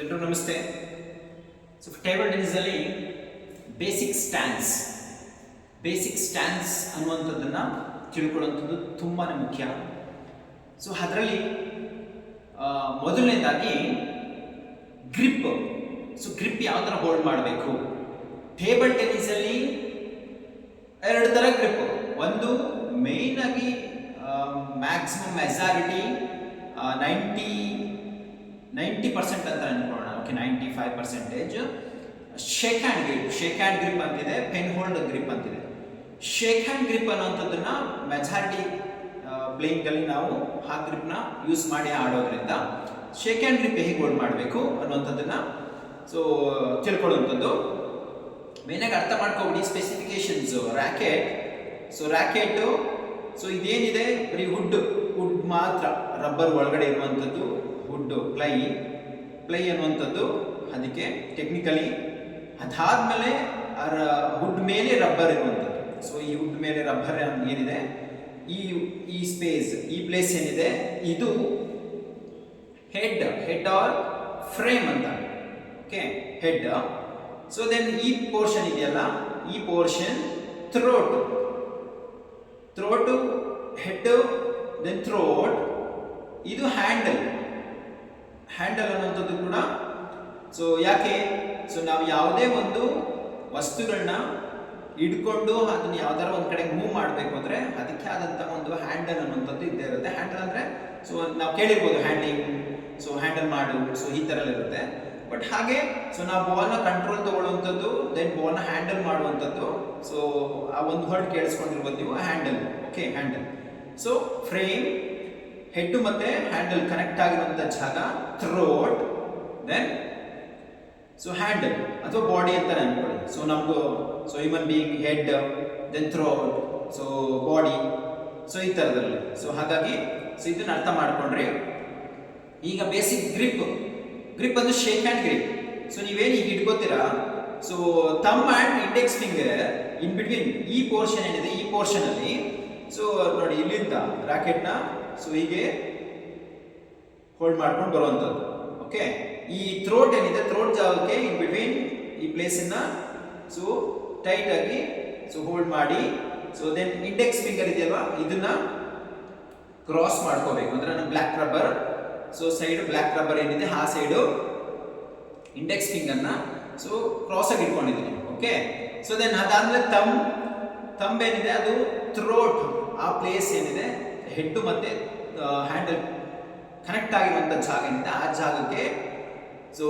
ಎಲ್ರಿಗೂ ನಮಸ್ತೆ. So table ಟೆನ್ನಿಸಲ್ಲಿ ಬೇಸಿಕ್ ಸ್ಟ್ಯಾನ್ಸ್ ಬೇಸಿಕ್ ಸ್ಟ್ಯಾನ್ಸ್ ಅನ್ನುವಂಥದ್ದನ್ನು ತಿಳ್ಕೊಳ್ಳುವಂಥದ್ದು ತುಂಬಾ ಮುಖ್ಯ. ಸೊ ಅದರಲ್ಲಿ ಮೊದಲನೇದಾಗಿ ಗ್ರಿಪ್ ಸೊ ಗ್ರಿಪ್ ಯಾವ ಥರ ಹೋಲ್ಡ್ ಮಾಡಬೇಕು? ಟೇಬಲ್ ಟೆನ್ನಿಸಲ್ಲಿ ಎರಡು ಥರ ಗ್ರಿಪ್ ಒಂದು ಮೇನ್ ಆಗಿ maximum majority ninety ninety percent ಅಂತ ಅನ್ಕೊಳ್ಳೋಣ. Okay ninety five percentage shake hand grip shake hand grip ಅಂತಿದೆ ಪೆನ್ ಹೋಲ್ಡ್ ಗ್ರಿಪ್ ಅಂತಿದೆ. ಶೇಕ್ ಹ್ಯಾಂಡ್ ಗ್ರಿಪ್ ಅನ್ನೋಂಥದ್ದನ್ನ ಮೆಜಾರಿಟಿ ಪ್ಲೇಯಿಂಗಲ್ಲಿ ನಾವು ಆ ಗ್ರಿಪ್ನ ಯೂಸ್ ಮಾಡಿ ಆಡೋದ್ರಿಂದ ಶೇಕ್ ಹ್ಯಾಂಡ್ ಗ್ರಿಪ್ ಹೇಗೆ ಹೋಲ್ಡ್ ಮಾಡಬೇಕು ಅನ್ನುವಂಥದ್ದನ್ನ ಸೊ ತಿಳ್ಕೊಳ್ಳುವಂಥದ್ದು. ಮೇನಾಗಿ ಅರ್ಥ ಮಾಡ್ಕೊಬಿಡಿ specifications racket so racket so ಇದೇನಿದೆ? ಬರೀ ವುಡ್ ವುಡ್ ಮಾತ್ರ ರಬ್ಬರ್ ಒಳಗಡೆ ಇರುವಂಥದ್ದು. ವುಡ್ ಪ್ಲೈ ಪ್ಲೈ ಅನ್ನುವಂಥದ್ದು ಅದಕ್ಕೆ ಟೆಕ್ನಿಕಲಿ ಅದಾದ್ಮೇಲೆ ವುಡ್ ಮೇಲೆ ರಬ್ಬರ್ ಇರುವಂಥದ್ದು. ಸೊ ಈ ವುಡ್ ಮೇಲೆ ರಬ್ಬರ್ ಏನಿದೆ? ಈ ಈ ಸ್ಪೇಸ್ ಈ ಪ್ಲೇಸ್ ಏನಿದೆ? ಇದು ಹೆಡ್ ಹೆಡ್ ಆರ್ ಫ್ರೇಮ್ ಅಂತ. ಓಕೆ ಹೆಡ್ ಸೊ ದೆನ್ ಈ ಪೋರ್ಷನ್ ಇದೆಯಲ್ಲ? ಈ portion throat throat head then throat ಇದು ಹ್ಯಾಂಡಲ್ ಹ್ಯಾಂಡಲ್ ಅನ್ನುವಂಥದ್ದು ಕೂಡ. ಸೊ ಯಾಕೆ? ಸೊ ನಾವು ಯಾವುದೇ ಒಂದು ವಸ್ತುಗಳನ್ನ ಇಟ್ಕೊಂಡು ಅದನ್ನ ಯಾವ್ದಾರ ಒಂದು ಕಡೆ ಮೂವ್ ಮಾಡಬೇಕು ಅಂದ್ರೆ ಅದಕ್ಕೆ ಆದಂತಹ ಒಂದು ಹ್ಯಾಂಡಲ್ ಅನ್ನುವಂಥದ್ದು ಇದ್ದೇ ಇರುತ್ತೆ. ಹ್ಯಾಂಡಲ್ ಅಂದ್ರೆ ಸೊ ನಾವು ಕೇಳಿರ್ಬೋದು ಹ್ಯಾಂಡಿಂಗ್ ಸೊ ಹ್ಯಾಂಡಲ್ ಮಾಡು ಸೊ ಈ ಥರ ಇರುತ್ತೆ. ಬಟ್ ಹಾಗೆ ಸೊ ನಾವು ಬಾಲ್ನ ಕಂಟ್ರೋಲ್ ತಗೊಳ್ಳುವಂಥದ್ದು ದೆನ್ ಬಾಲ್ನ ಹ್ಯಾಂಡಲ್ ಮಾಡುವಂಥದ್ದು ಸೊ ಆ ಒಂದು ವರ್ಡ್ ಕೇಳಿಸ್ಕೊಂಡಿರ್ಬೋದು ನೀವು handle okay handle so frame head ಮತ್ತೆ ಹ್ಯಾಂಡಲ್ ಕನೆಕ್ಟ್ ಆಗಿರುವಂತ ಜಾಗ ಥ್ರೋಟ್ ದೆನ್ ಸೊ ಹ್ಯಾಂಡಲ್ ಅಥವಾ ಬಾಡಿ ಅಂತ ಅನ್ಕೊಳ್ಳಿ. ಸೊ ನಮಗೂ so human being head then throat so body so ಈ ಥರದಲ್ಲಿ ಸೊ ಹಾಗಾಗಿ ಸೊ ಇದನ್ನ ಅರ್ಥ ಮಾಡ್ಕೊಂಡ್ರಿ, ಈಗ ಬೇಸಿಕ್ ಗ್ರಿಪ್ ಗ್ರಿಪ್ ಅಂದ್ರೆ ಶೇಕ್ ಹ್ಯಾಂಡ್ ಗ್ರಿಪ್ ಸೊ ನೀವೇನು ಈಗ ಇಟ್ಕೋತೀರಾ? ಸೊ ತಮ್ಮ and index finger in between ಈ ಪೋರ್ಷನ್ ಏನಿದೆ, ಈ ಪೋರ್ಷನ್ ಅಲ್ಲಿ ಸೊ ನೋಡಿ, ಇಲ್ಲಿಂದ ರಾಕೆಟ್ನ ಸೊ ಹೀಗೆ ಹೋಲ್ಡ್ ಮಾಡ್ಕೊಂಡು ಬರುವಂಥದ್ದು. ಓಕೆ ಈ ಥ್ರೋಟ್ ಏನಿದೆ? ಥ್ರೋಟ್ ಜಾಗಕ್ಕೆ ಇನ್ ಬಿಟ್ವೀನ್ ಈ ಪ್ಲೇಸನ್ನು ಸೊ ಟೈಟ್ ಆಗಿ ಸೊ ಹೋಲ್ಡ್ ಮಾಡಿ ಸೊ ದೆನ್ ಇಂಡೆಕ್ಸ್ ಫಿಂಗರ್ ಇದೆಯಲ್ವಾ? ಇದನ್ನ ಕ್ರಾಸ್ ಮಾಡ್ಕೋಬೇಕು. ಅಂದ್ರೆ ನಾನು black rubber so side black rubber ಏನಿದೆ, ಆ ಸೈಡು ಇಂಡೆಕ್ಸ್ ಫಿಂಗರ್ನ ಸೊ ಕ್ರಾಸ್ ಆಗಿ ಇಟ್ಕೊಂಡಿದ್ದೀನಿ. ಓಕೆ ಸೊ ದೆನ್ ಅದಾದ್ರೆ ತಮ್ ತಂಬ್ ಏನಿದೆ? ಅದು ಥ್ರೋಟ್ ಆ ಪ್ಲೇಸ್ ಏನಿದೆ ಹೆಡ್ ಮತ್ತೆ ಹ್ಯಾಂಡಲ್ ಕನೆಕ್ಟ್ ಆಗಿರುವಂಥ ಜಾಗ ಏನಿದೆ, ಆ ಜಾಗಕ್ಕೆ ಸೊ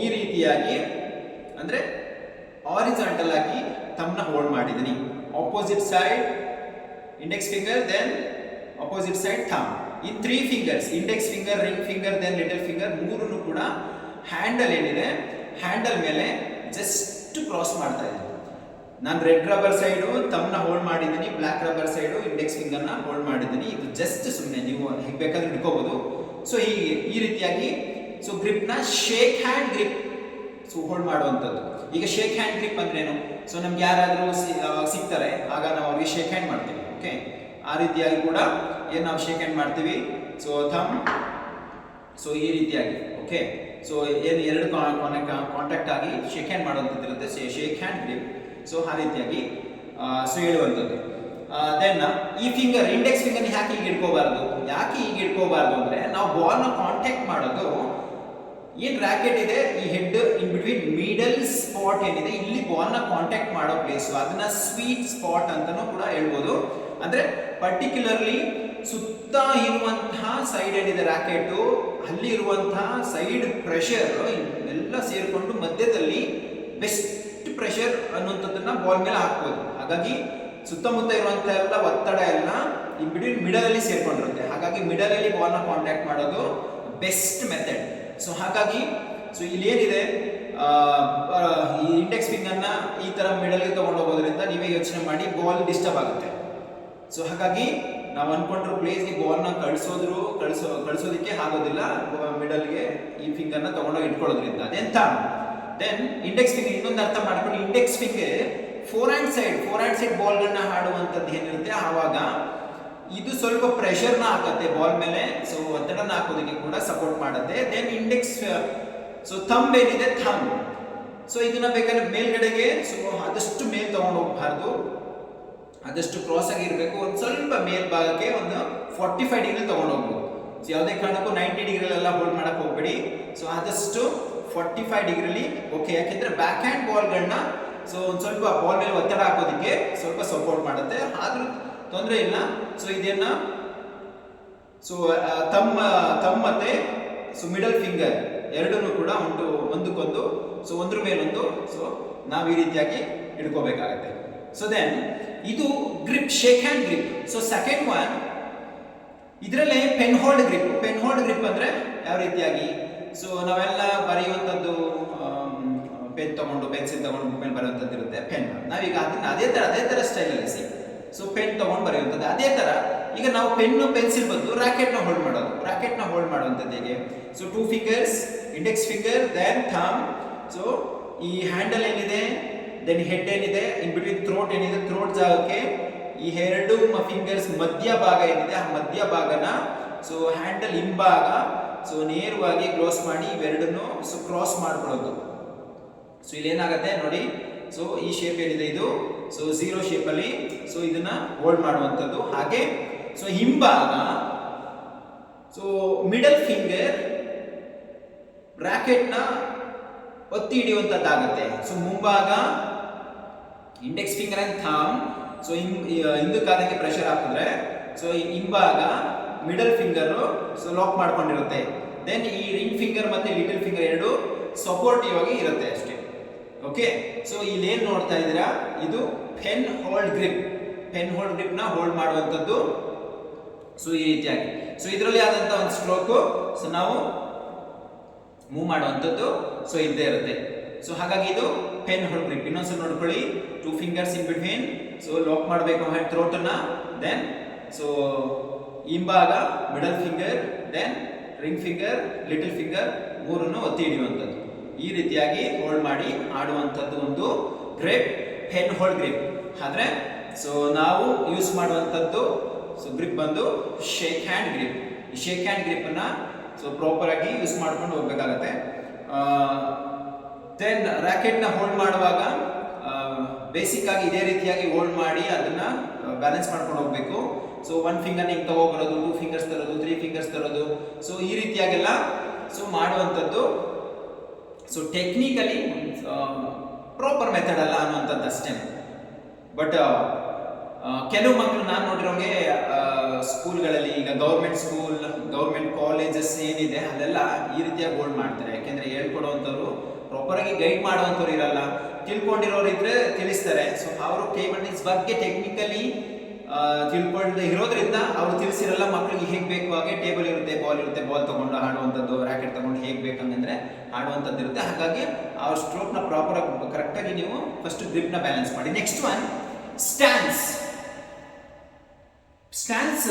ಈ ರೀತಿಯಾಗಿ ಅಂದ್ರೆ ಆರಿಜಾಂಟಲ್ ಆಗಿ ತಮ್ಮನ್ನ ಹೋಲ್ಡ್ ಮಾಡಿದ್ದೀನಿ. Opposite side index finger then opposite side thumb ಈ three fingers index finger ring finger then little finger ಮೂರನ್ನು ಕೂಡ ಹ್ಯಾಂಡಲ್ ಏನಿದೆ ಹ್ಯಾಂಡಲ್ ಮೇಲೆ ಜಸ್ಟ್ ಕ್ರಾಸ್ ಮಾಡ್ತಾ ಇದ್ದೀನಿ. ನಾನು ರೆಡ್ ರಬ್ಬರ್ ಸೈಡು ತಮ್ಮನ್ನ ಹೋಲ್ಡ್ ಮಾಡಿದ್ದೀನಿ ಬ್ಲ್ಯಾಕ್ ರಬ್ಬರ್ ಸೈಡು ಇಂಡೆಕ್ಸ್ ಫಿಂಗರ್ನ ಹೋಲ್ಡ್ ಮಾಡಿದ್ದೀನಿ ಇದು ಜಸ್ಟ್ ಸುಮ್ಮನೆ ನೀವು ಹೇಗೆ ಬೇಕಾದ್ರೆ ಇಟ್ಕೋಬಹುದು ಸೊ ಈ ಈ ರೀತಿಯಾಗಿ so ಗ್ರಿಪ್ನ shake hand grip so hold ಮಾಡುವಂಥದ್ದು. ಈಗ ಶೇಕ್ ಹ್ಯಾಂಡ್ ಗ್ರಿಪ್ ಅಂದ್ರೇನು? ಸೊ ನಮ್ಗೆ ಯಾರಾದರೂ ಸಿಗ್ತಾರೆ, ಆಗ ನಾವು ಅವ್ರಿಗೆ ಶೇಕ್ ಹ್ಯಾಂಡ್ ಮಾಡ್ತೀವಿ ಓಕೆ ಆ ರೀತಿಯಾಗಿ ಕೂಡ ಏನು ನಾವು ಶೇಕ್ ಹ್ಯಾಂಡ್ ಮಾಡ್ತೀವಿ? ಸೊ ಥಮ್ ಸೊ ಈ ರೀತಿಯಾಗಿ ಓಕೆ ಸೊ ಏನು ಎರಡು ಕಾಂಟ್ಯಾಕ್ಟ್ ಆಗಿ ಶೇಕ್ ಹ್ಯಾಂಡ್ ಮಾಡುವಂಥದ್ದಿರುತ್ತೆ ಶೇಕ್ ಹ್ಯಾಂಡ್ ಗ್ರಿಪ್ ಸೊ ಆ ರೀತಿಯಾಗಿ ಸೊ ಹೇಳುವಂಥದ್ದು. ದೆನ್ ಈ ಫಿಂಗರ್ ಇಂಡೆಕ್ಸ್ ಫಿಂಗರ್ ಯಾಕೆ ಈಗ ಇಟ್ಕೋಬಾರ್ದು ಯಾಕೆ ಈಗ ಇಟ್ಕೋಬಾರ್ದು ಅಂದ್ರೆ, ನಾವು ಬಾಲ್ನ ಕಾಂಟ್ಯಾಕ್ಟ್ ಮಾಡೋದು ಏನು ರ್ಯಾಕೆಟ್ ಇದೆ, ಈ head in between middle spot ಏನಿದೆ, ಇಲ್ಲಿ ಬಾಲ್ನ ಕಾಂಟ್ಯಾಕ್ಟ್ ಮಾಡೋ ಪ್ಲೇಸ್ ಅದನ್ನ ಸ್ವೀಟ್ ಸ್ಪಾಟ್ ಅಂತಾನೂ ಕೂಡ ಹೇಳ್ಬೋದು. ಅಂದ್ರೆ ಪರ್ಟಿಕ್ಯುಲರ್ಲಿ ಸುತ್ತ ಇರುವಂತಹ ಸೈಡ್ ಏನಿದೆ ರ್ಯಾಕೆಟು ಅಲ್ಲಿ ಇರುವಂತಹ ಸೈಡ್ ಪ್ರೆಷರ್ ಎಲ್ಲ ಸೇರಿಕೊಂಡು ಮಧ್ಯದಲ್ಲಿ ಬೆಸ್ಟ್ ಪ್ರೆಷರ್ ಅನ್ನುವಂಥದ್ದನ್ನ ಬಾಲ್ ಮೇಲೆ ಹಾಕ್ಬೋದು. ಹಾಗಾಗಿ ಸುತ್ತಮುತ್ತ ಇರುವಂತಹ ಎಲ್ಲ ಒತ್ತಡ ಎಲ್ಲ ಈ ಬಿಟ್ವೀನ್ ಮಿಡಲ್ ಅಲ್ಲಿ ಸೇರ್ಕೊಂಡಿರುತ್ತೆ. ಹಾಗಾಗಿ ಮಿಡಲ್ ಅಲ್ಲಿ ಬಾಲ್ನ ಕಾಂಟ್ಯಾಕ್ಟ್ ಮಾಡೋದು ಬೆಸ್ಟ್ ಮೆಥಡ್ ಸೊ ಹಾಗಾಗಿ ಸೊ ಇಲ್ಲಿ ಏನಿದೆ? ಈ ಇಂಡೆಕ್ಸ್ ಫಿಂಗರ್ನ ಈ ತರ ಮಿಡಲ್ಗೆ ತಗೊಂಡು ಹೋಗೋದ್ರಿಂದ ನೀವೇ ಯೋಚನೆ ಮಾಡಿ ಬಾಲ್ ಡಿಸ್ಟರ್ಬ್ ಆಗುತ್ತೆ. ಸೊ ಹಾಗಾಗಿ ನಾವು ಅನ್ಕೊಂಡ್ರು ಪ್ಲೇಸ್ಗೆ ಬಾಲ್ನ ಕಳಿಸೋದ್ರು, ಕಳಿಸೋ, ಕಳಿಸೋದಕ್ಕೆ ಆಗೋದಿಲ್ಲ. ಮಿಡಲ್ಗೆ ಈ ಫಿಂಗರ್ನ ತಗೊಂಡೋಗಿ ಇಟ್ಕೊಳ್ಳೋದ್ರಿಂದ. ಅದೆಂತ? ದೆನ್ ಇಂಡೆಕ್ಸ್ ಫಿಂಗರ್ ಇನ್ನೊಂದು ಅರ್ಥ ಮಾಡ್ಕೊಂಡು index finger forehand side forehand side ಬಾಲ್ಗಳನ್ನ ಆಡುವಂಥದ್ದು ಏನಿರುತ್ತೆ? ಆವಾಗ ಇದು ಸ್ವಲ್ಪ ಪ್ರೆಷರ್ನ ಹಾಕುತ್ತೆ ಬಾಲ್ ಮೇಲೆ ಸೊ ಒತ್ತಡನ ಹಾಕೋದಕ್ಕೆ ಕೂಡ ಸಪೋರ್ಟ್ ಮಾಡುತ್ತೆ. ದೆನ್ ಇಂಡೆಕ್ಸ್ ಸೊ ಥಂಬ್ ಏನಿದೆ? ಥಂಬ್ ಸೊ ಇದನ್ನ ಬೇಕಾದ್ರೆ ಮೇಲ್ಗಡೆಗೆ ಸೊ ಆದಷ್ಟು ಮೇಲ್ ತಗೊಂಡು ಹೋಗಬಾರ್ದು. ಆದಷ್ಟು ಕ್ರಾಸ್ ಆಗಿ ಇರಬೇಕು. ಒಂದು ಸ್ವಲ್ಪ ಮೇಲ್ಭಾಗಕ್ಕೆ ಒಂದು ಫಾರ್ಟಿ ಫೈವ್ ಡಿಗ್ರಿ ತಗೊಂಡು ಹೋಗ್ಬೋದು. ಸೊ ಯಾವುದೇ ಕಾರಣಕ್ಕೂ ನೈಂಟಿ ಡಿಗ್ರಿಲೆಲ್ಲ ಹೋಲ್ಡ್ ಮಾಡಕ್ಕೆ ಹೋಗ್ಬೇಡಿ. ಸೊ ಆದಷ್ಟು ಫಾರ್ಟಿ ಫೈವ್ ಡಿಗ್ರಿಲಿ ಓಕೆ ಯಾಕೆಂದ್ರೆ ಬ್ಯಾಕ್ ಹ್ಯಾಂಡ್ ಬಾಲ್ಗಳನ್ನ ಸೊ ಒಂದು ಸ್ವಲ್ಪ ಬಾಲ್ ಮೇಲೆ ಒತ್ತಡ ಹಾಕೋದಕ್ಕೆ ಸ್ವಲ್ಪ ಸಪೋರ್ಟ್ ಮಾಡುತ್ತೆ. ಆದ್ರೂ ತೊಂದರೆ ಇಲ್ಲ. ಸೊ ಇದನ್ನ ಸೊ ತಮ್ಮ ತಮ್ಮ ಮತ್ತೆ ಸೊ ಮಿಡಲ್ ಫಿಂಗರ್ ಎರಡನ್ನೂ ಕೂಡ ಉಂಟು ಒಂದಕ್ಕೊಂದು ಸೊ ಒಂದ್ರ ಮೇಲೊಂದು ಸೊ ನಾವು ಈ ರೀತಿಯಾಗಿ ಹಿಡ್ಕೋಬೇಕಾಗತ್ತೆ. ಸೊ ದೆನ್ ಇದು grip shake hand grip so second one ಇದರಲ್ಲಿ pen hold grip pen hold grip ಅಂದ್ರೆ ಯಾವ ರೀತಿಯಾಗಿ? ಸೊ ನಾವೆಲ್ಲ ಬರೆಯುವಂಥದ್ದು ಪೆನ್ ತಗೊಂಡು, ಪೆನ್ಸಿಲ್ ತಗೊಂಡು ಮೇಲೆ ಬರೆಯುವಂಥದ್ದು ಇರುತ್ತೆ ಪೆನ್ ನಾವೀಗ ಅದನ್ನ ಅದೇ ತರ ಅದೇ ತರ ಸ್ಟೈಲಲ್ಲಿ ಸಿ ಸೊ ಪೆನ್ ತಗೊಂಡು ಬರೆಯುವಂಥದ್ದು ಅದೇ ತರ. ಈಗ ನಾವು ಪೆನ್ನು ಪೆನ್ಸಿಲ್ ಬದಲು ರಾಕೆಟ್ನ ಹೋಲ್ಡ್ ಮಾಡೋದು. ರಾಕೆಟ್ನ ಹೋಲ್ಡ್ ಮಾಡುವಂಥದ್ದು ಹೇಗೆ? So two fingers index finger then thumb so ಈ ಹ್ಯಾಂಡಲ್ ಏನಿದೆ? ದೆನ್ ಹೆಡ್ ಏನಿದೆ? ಇನ್ ಬಿಟ್ವೀನ್ ಥ್ರೋಟ್ ಏನಿದೆ? ಥ್ರೋಟ್ ಜಾಗಕ್ಕೆ ಈ ಎರಡು ಫಿಂಗರ್ಸ್ ಮಧ್ಯ ಭಾಗ ಏನಿದೆ? ಆ ಮಧ್ಯ ಭಾಗನ ಸೊ ಹ್ಯಾಂಡಲ್ ಹಿಂಭಾಗ ಸೊ ನೇರವಾಗಿ ಕ್ಲೋಸ್ ಮಾಡಿ ಇವೆರಡನ್ನು ಸೊ ಕ್ರಾಸ್ ಮಾಡ್ಕೊಳ್ಳೋದು. ಸೊ ಇಲ್ಲಿ ಏನಾಗುತ್ತೆ ನೋಡಿ. ಸೊ ಈ ಶೇಪ್ ಏನಿದೆ ಇದು? ಸೊ ಝೀರೋ ಶೇಪಲ್ಲಿ ಸೊ ಇದನ್ನ ಹೋಲ್ಡ್ ಮಾಡುವಂಥದ್ದು. ಹಾಗೆ ಸೊ ಹಿಂಭಾಗ ಸೊ ಮಿಡಲ್ ಫಿಂಗರ್ ಬ್ರಾಕೆಟ್ನ ಒತ್ತಿ ಹಿಡಿಯುವಂಥದ್ದಾಗುತ್ತೆ. ಸೊ ಮುಂಭಾಗ index finger and thumb so ಹಿಂದಕ್ಕಾದಂಗೆ pressure ಹಾಕಿದ್ರೆ ಸೊ ಹಿಂಭಾಗ ಮಿಡಲ್ ಫಿಂಗರ್ ಸೊ ಲಾಕ್ ಮಾಡ್ಕೊಂಡಿರುತ್ತೆ. ದೆನ್ ಈ ರಿಂಗ್ ಫಿಂಗರ್ ಮತ್ತೆ ಲಿಟಲ್ ಫಿಂಗರ್ ಎರಡು ಸಪೋರ್ಟಿವ್ ಆಗಿ ಇರುತ್ತೆ ಅಷ್ಟೇ. ಓಕೆ ಸೊ ಇಲ್ಲಿ ಏನು ನೋಡ್ತಾ ಇದ್ದೀರಾ? ಇದು pen hold grip pen hold ಗ್ರಿಪ್ನ hold ಮಾಡುವಂಥದ್ದು ಸೊ ಈ ರೀತಿಯಾಗಿ. ಸೊ ಇದರಲ್ಲಿ ಆದಂತ ಒಂದು ಸ್ಟ್ರೋಕು ಸೊ ನಾವು ಮೂವ್ ಮಾಡುವಂಥದ್ದು ಸೊ ಇದ್ದೇ ಇರುತ್ತೆ. ಸೊ ಹಾಗಾಗಿ ಇದು ಪೆನ್ ಹೋಲ್ಡ್ ಗ್ರಿಪ್ ಇನ್ನೊಂದ್ಸಲ ನೋಡ್ಕೊಳ್ಳಿ. Two fingers in between so lock ಮಾಡಬೇಕು ಹ್ಯಾಂಡ್ ಥ್ರೋಟನ್ನ ದೆನ್ ಸೊ ಹಿಂಭಾಗ middle finger then ring finger little finger ಮೂರನ್ನು ಒತ್ತಿ ಹಿಡಿಯುವಂಥದ್ದು. ಈ ರೀತಿಯಾಗಿ ಹೋಲ್ಡ್ ಮಾಡಿ ಆಡುವಂಥದ್ದು ಒಂದು ಗ್ರಿಪ್ ಪೆನ್ ಹೋಲ್ಡ್ ಗ್ರಿಪ್ ಆದರೆ ಸೊ ನಾವು ಯೂಸ್ ಮಾಡುವಂಥದ್ದು ಸೊ ಗ್ರಿಪ್ ಬಂದು ಶೇಕ್ ಹ್ಯಾಂಡ್ ಗ್ರಿಪ್ ಈ ಶೇಕ್ ಹ್ಯಾಂಡ್ ಗ್ರಿಪ್ ಅನ್ನ ಸೊ ಪ್ರಾಪರ್ ಆಗಿ ಯೂಸ್ ಮಾಡ್ಕೊಂಡು ಹೋಗ್ಬೇಕಾಗತ್ತೆ. ದೆನ್ ರ್ಯಾಕೆಟ್ನ ಹೋಲ್ಡ್ ಮಾಡುವಾಗ ಬೇಸಿಕ್ ಆಗಿ ಇದೇ ರೀತಿಯಾಗಿ ಹೋಲ್ಡ್ ಮಾಡಿ ಅದನ್ನ ಬ್ಯಾಲೆನ್ಸ್ ಮಾಡ್ಕೊಂಡು ಹೋಗ್ಬೇಕು. ಸೊ ಒನ್ ಫಿಂಗರ್ ಹಿಂಗ್ ತಗೋಬರೋದು ಟೂ ಫಿಂಗರ್ಸ್ ತರೋದು ತ್ರೀ ಫಿಂಗರ್ಸ್ ತರೋದು. ಸೊ ಈ ರೀತಿಯಾಗೆಲ್ಲ ಸೊ ಮಾಡುವಂಥದ್ದು ಸೊ ಟೆಕ್ನಿಕಲಿ ಪ್ರಾಪರ್ ಮೆಥಡ್ ಅಲ್ಲ ಅನ್ನುವಂಥದ್ದು ಅಷ್ಟೇ. ಬಟ್ ಕೆಲವು ಮಕ್ಕಳು ನಾನು ನೋಡಿರೋಂಗೆ ಸ್ಕೂಲ್ಗಳಲ್ಲಿ ಈಗ ಗೌರ್ಮೆಂಟ್ ಸ್ಕೂಲ್ ಗೌರ್ಮೆಂಟ್ ಕಾಲೇಜಸ್ ಏನಿದೆ ಅಲ್ಲೆಲ್ಲ ಈ ರೀತಿಯಾಗಿ ಹೋಲ್ಡ್ ಮಾಡ್ತಾರೆ. ಯಾಕೆಂದ್ರೆ ಹೇಳ್ಕೊಡುವಂಥವ್ರು ಪ್ರಾಪರ್ ಆಗಿ ಗೈಡ್ ಮಾಡುವಂಥವ್ರು ಇರಲ್ಲ. ತಿಳ್ಕೊಂಡಿರೋರು ಇದ್ರೆ ತಿಳಿಸ್ತಾರೆ. ಸೊ ಅವರು ಕೇಬಲ್ ಬಗ್ಗೆ ಟೆಕ್ನಿಕಲಿ ತಿಳ್ಕೊಳ್ಳದೆ ಇರೋದ್ರಿಂದ ಅವ್ರು ತಿಳಿಸಿರಲ್ಲ ಮಕ್ಕಳಿಗೆ ಹೇಗೆ ಬೇಕು ಹಾಗೆ ಟೇಬಲ್ ಇರುತ್ತೆ, ಬಾಲ್ ಇರುತ್ತೆ, ಬಾಲ್ ತಗೊಂಡು ಆಡುವಂಥದ್ದು ರ್ಯಾಕೆಟ್ ತಗೊಂಡು ಹೇಗೆ ಬೇಕಂದ್ರೆ ಆಡುವಂಥದ್ದು ಇರುತ್ತೆ. ಹಾಗಾಗಿ ಅವ್ರ ಸ್ಟ್ರೋಕ್ನ ಪ್ರಾಪರ್ ಆಗಿ ಕರೆಕ್ಟಾಗಿ ನೀವು ಫಸ್ಟ್ ಗ್ರಿಪ್ನ ಬ್ಯಾಲೆನ್ಸ್ ಮಾಡಿ. Next one stance stance